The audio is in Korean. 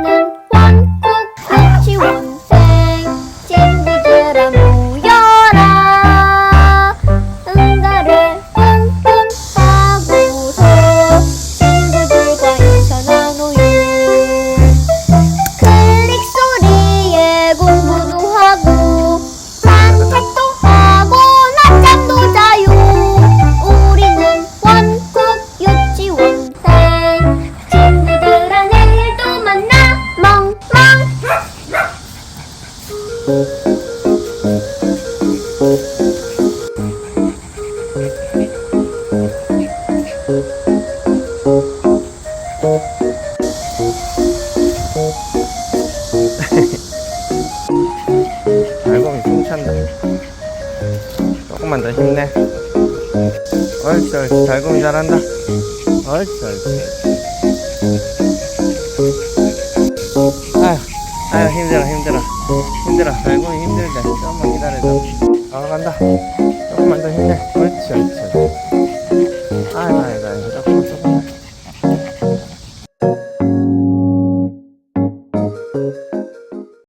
Günaydın. 달곰이 숨찬다. 조금만 더 힘내. 옳지 옳지 달곰이 잘한다. 옳지 옳지 아휴 아휴 힘들어 힘들어 힘들어. 발군이 힘들다. 조금만 기다려줘. 아 간다. 조금만 더 힘내. 그렇지 그렇지. 아이고 아이고 아이고. 조금만 조금만.